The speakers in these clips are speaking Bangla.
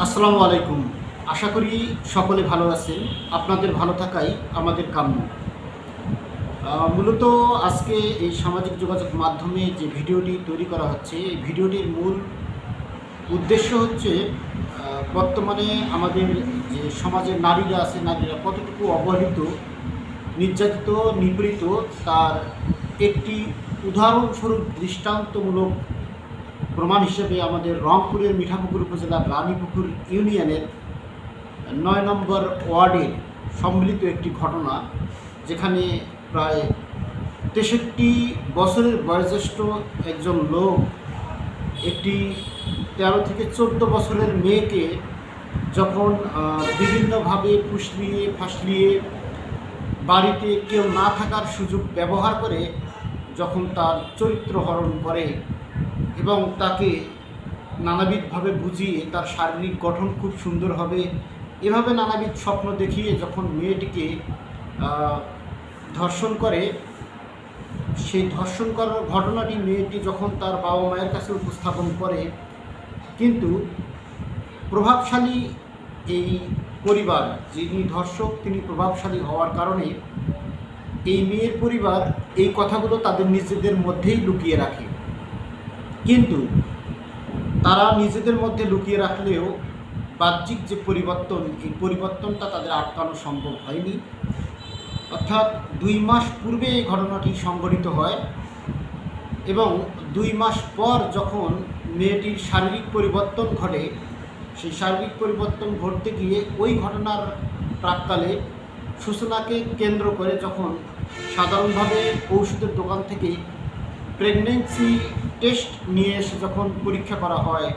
আসসালামু আলাইকুম। আশা করি সকলে ভালো আছেন। আপনাদের ভালো থাকাই আমাদের কাম্য। মূলত আজকে এই সামাজিক যোগাযোগ মাধ্যমে যে ভিডিওটি তৈরি করা হচ্ছে, এই ভিডিওটির মূল উদ্দেশ্য হচ্ছে বর্তমানে আমাদের যে সমাজের নারীরা আছে, নারীরা কতটুকু অবহেলিত, নির্যাতিত, নিপীড়িত, তার একটি উদাহরণস্বরূপ দৃষ্টান্তমূলক প্রমাণ হিসেবে আমাদের রংপুরের মিঠাপুকুর উপজেলার রানীপুকুর ইউনিয়নের নয় নম্বর ওয়ার্ডের সম্মিলিত একটি ঘটনা, যেখানে প্রায় তেষট্টি বছরের বয়োজ্যেষ্ঠ একজন লোক, একটি তেরো থেকে চোদ্দ বছরের মেয়েকে যখন বিভিন্নভাবে ফুসলিয়ে ফাসলিয়ে বাড়িতে কেউ না থাকার সুযোগ ব্যবহার করে যখন তার চরিত্র হরণ করে এবং তাকে নানাবিধভাবে বুঝিয়ে তার শারীরিক গঠন খুব সুন্দর হবে। এভাবে নানাবিধ স্বপ্ন দেখিয়ে যখন মেয়েটিকে ধর্ষণ করে, সেই ধর্ষণ করার ঘটনাটি মেয়েটি যখন তার বাবা মায়ের কাছে উপস্থাপন করে, কিন্তু প্রভাবশালী এই পরিবার, যিনি ধর্ষক, তিনি প্রভাবশালী হওয়ার কারণে এই মেয়ের পরিবার এই কথাগুলো তাদের নিজেদের মধ্যেই লুকিয়ে রাখে। কিন্তু তারা নিজেদের মধ্যে লুকিয়ে রাখলেও বাহ্যিক যে পরিবর্তন, এই পরিবর্তনটা তাদের আটকানো সম্ভব হয়নি। অর্থাৎ দুই মাস পূর্বে এই ঘটনাটি সংঘটিত হয় এবং দুই মাস পর যখন মেয়েটির শারীরিক পরিবর্তন ঘটে, সেই শারীরিক পরিবর্তন ঘটতে গিয়ে ওই ঘটনার প্রাককালে সূচনাকে কেন্দ্র করে যখন সাধারণভাবে ঔষধের দোকান থেকে প্রেগনেন্সি টেস্ট নিয়ে এসে যখন পরীক্ষা করা হয়,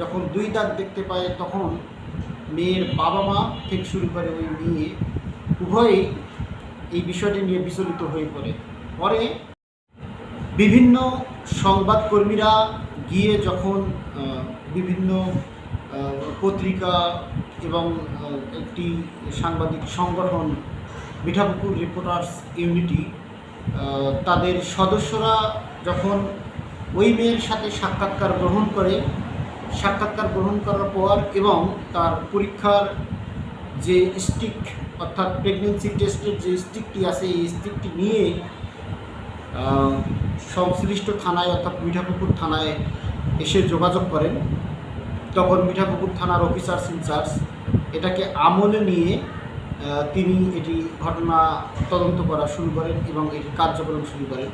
যখন দুই দাগ দেখতে পায়, তখন মেয়ের বাবা মা থেকে শুরু করে ওই মেয়ে উভয়ই এই বিষয়টি নিয়ে বিচলিত হয়ে পড়ে। পরে বিভিন্ন সংবাদকর্মীরা গিয়ে যখন বিভিন্ন পত্রিকা এবং একটি সাংবাদিক সংগঠন মিঠাপুকুর রিপোর্টার্স ইউনিটি তাদের সদস্যরা যখন ওই মেয়ের সাথে সাক্ষাৎকার গ্রহণ করে, সাক্ষাৎকার গ্রহণ করার পর এবং তার পরীক্ষার যে স্টিক অর্থাৎ প্রেগনেন্সি টেস্টের যে স্টিকটি আছে, এই স্টিকটি নিয়ে সংশ্লিষ্ট থানায় অর্থাৎ মিঠাপুকুর থানায় এসে যোগাযোগ করেন। তখন মিঠাপুকুর থানার অফিসার্স ইনচার্জ এটাকে আমলে নিয়ে তিনি এটি ঘটনা তদন্ত করা শুরু করেন এবং এটি কার্যক্রম শুরু করেন।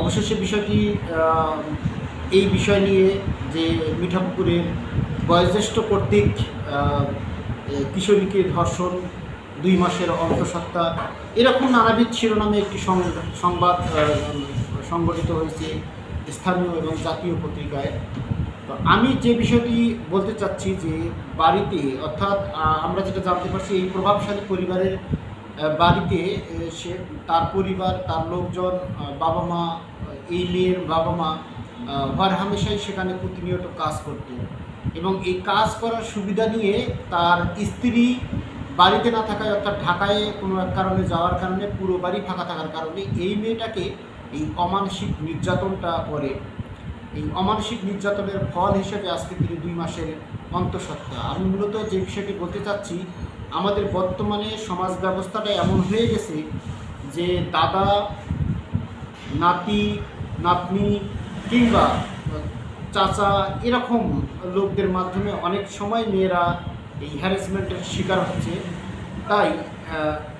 অবশেষে বিষয়টি এই বিষয় নিয়ে যে মিঠাপুকুরের বয়োজ্যেষ্ঠ কর্তৃক কিশোরীকে ধর্ষণ, দুই মাসের অন্তঃসত্ত্বা, এরকম নানাবিধ শিরোনামে একটি সংবাদ সংগঠিত হয়েছে স্থানীয় এবং জাতীয় পত্রিকায়। তো আমি যে বিষয়টি বলতে চাচ্ছি যে, বাড়িতে অর্থাৎ আমরা যেটা জানতে পারছি, এই প্রভাবশালী পরিবারের বাড়িতে সে, তার পরিবার, তার লোকজন বাবা মা, এই মেয়ের বাবা মা হর হামেশাই সেখানে প্রতিনিয়ত কাজ করত। এবং এই কাজ করার সুবিধা নিয়ে তার স্ত্রী বাড়িতে না থাকায়, অর্থাৎ ঢাকায় কোনো এক কারণে যাওয়ার কারণে, পুরো বাড়ি ফাঁকা থাকার কারণে এই মেয়েটাকে এই অমানসিক নির্যাতনটা করে এই অমানসিক নির্যাতনের ফল হিসেবে আজকে তিনি দুই মাসের অন্তঃসত্ত্বা। আমি মূলত যে বিষয়টি বলতে চাচ্ছি আমাদের বর্তমানে সমাজ ব্যবস্থাটা এমন হয়ে গেছে যে দাদা, নাতি, নাতনি কিংবা চাচা এরকম লোকদের মাধ্যমে অনেক সময় মেয়েরা এই হ্যারাসমেন্টের শিকার হচ্ছে। তাই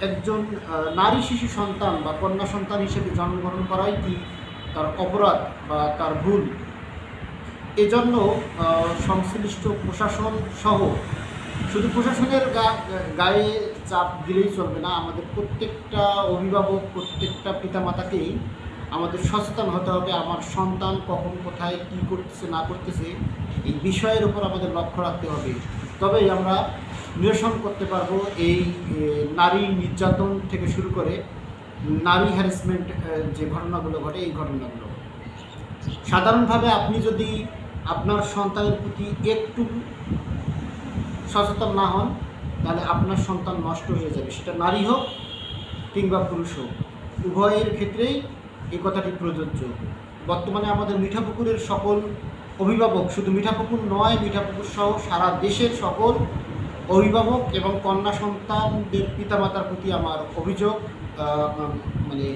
একজন নারী শিশু সন্তান বা কন্যা সন্তান হিসেবে জন্মগ্রহণ করাই কি তার অপরাধ বা তার ভুল? এজন্য সংশ্লিষ্ট প্রশাসন সহ শুধু প্রশাসনের গায়ে চাপ দিলেই চলবে না, আমাদের প্রত্যেকটা অভিভাবক, প্রত্যেকটা পিতামাতাকেই আমাদের সচেতন হতে হবে, আমার সন্তান কখন কোথায় কী করতেছে, না করতেছে, এই বিষয়ের উপর আমাদের লক্ষ্য রাখতে হবে। তবেই আমরা নিরসন করতে পারব এই নারী নির্যাতন থেকে শুরু করে নারী হ্যারাসমেন্ট যে ঘটনাগুলো ঘটে, এই ঘটনাগুলো। সাধারণভাবে আপনি যদি আপনার সন্তানের প্রতি একটু সচেতন না হন, তাহলে আপনার সন্তান নষ্ট হয়ে যাবে। সেটা নারী হোক কিংবা পুরুষ হোক, উভয়ের ক্ষেত্রেই এই কথাটি প্রযোজ্য। বর্তমানে আমাদের মিঠাপুকুরের সকল অভিভাবক শুধু মিঠাপুকুর নয় মিঠাপুকুর সহ সারা দেশের সকল অভিভাবক এবং কন্যা সন্তানদের পিতামাতার প্রতি আমার অভিযোগ মানে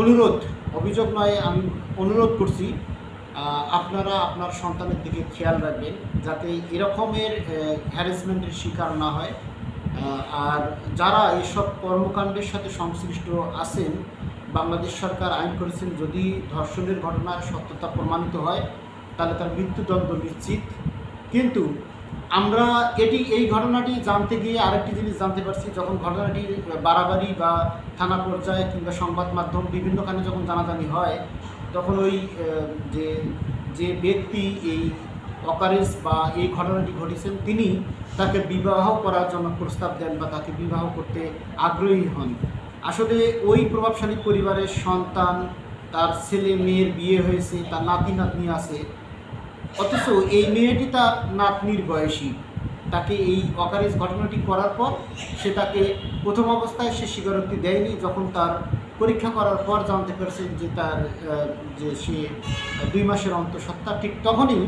অনুরোধ, অভিযোগ নয়, আমি অনুরোধ করছি আপনারা আপনার সন্তানের দিকে খেয়াল রাখবেন যাতে এরকমের হ্যারাসমেন্টের শিকার না হয়। আর যারা এসব কর্মকাণ্ডের সাথে সংশ্লিষ্ট আছেন, বাংলাদেশ সরকার আইন করেছেন, যদি ধর্ষণের ঘটনার সত্যতা প্রমাণিত হয়, তাহলে তার মৃত্যুদণ্ড নিশ্চিত। কিন্তু আমরা এটি, এই ঘটনাটি জানতে গিয়ে আরেকটি জিনিস জানতে পারছি, যখন ঘটনাটি বাড়াবাড়ি বা থানা পর্যায়ে কিংবা সংবাদ মাধ্যম বিভিন্নখানে যখন জানাজানি হয় তখন ওই যে যে ব্যক্তি এই অকারেজ বা এই ঘটনাটি ঘটেছেন, তিনি তাকে বিবাহ করার জন্য প্রস্তাব দেন বা তাকে বিবাহ করতে আগ্রহী হন। আসলে ওই প্রভাবশালী পরিবারের সন্তান, তার ছেলে মেয়ের বিয়ে হয়েছে, তার নাতি নাতনি আছে, অথচ এই মেয়েটি তার নাতনির বয়সী। তাকে এই অকারেজ ঘটনাটি করার পর সে তাকে প্রথম অবস্থায় সে স্বীকারোক্তি দেয়নি, যখন তার পরীক্ষা করার পর জানতে পারছে যে তার যে সে দুই মাসের অন্তঃসত্ত্বা ঠিক তখনই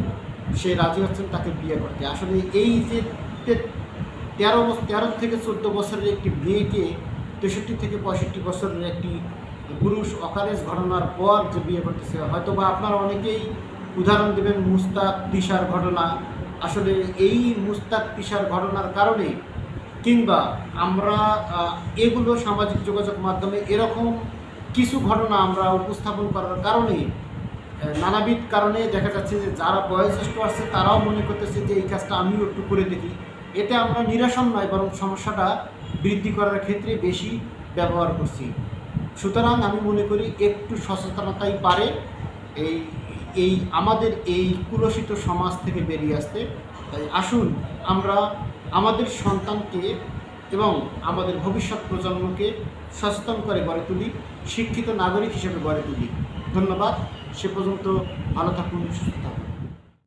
সে রাজি হচ্ছেন তাকে বিয়ে করতে। আসলে এই যে তেরো বছর তেরো থেকে চোদ্দ বছরের একটি মেয়েকে তেষট্টি থেকে পঁয়ষট্টি বছরের একটি পুরুষ অকারেজ ঘটনার পর যে বিয়ে করতেছে হয়তো বা আপনারা অনেকেই উদাহরণ দেবেন মুস্তাক তিশার ঘটনা। আসলে এই মুস্তাক তিশার ঘটনার কারণে কিংবা আমরা এগুলো সামাজিক যোগাযোগ মাধ্যমে এরকম কিছু ঘটনা আমরা উপস্থাপন করার কারণে নানাবিধ কারণে দেখা যাচ্ছে যে যারা বয়োজ্যেষ্ঠ আছে তারাও মনে করতেছে যে এই কাজটা আমিও একটু করে দেখি। এতে আমরা নিরাসন নয়, বরং সমস্যাটা বৃদ্ধি করার ক্ষেত্রে বেশি ব্যবহার করছি। সুতরাং আমি মনে করি একটু সচেতনতাই পারে এই এই আমাদের এই কুলসিত সমাজ থেকে বেরিয়ে আসতে। তাই আসুন আমরা আমাদের সন্তানকে এবং আমাদের ভবিষ্যৎ প্রজন্মকে সচেতন করে গড়ে তুলি, শিক্ষিত নাগরিক হিসেবে গড়ে তুলি। ধন্যবাদ। সে পর্যন্ত ভালো থাকুন, সুস্থ থাকুন।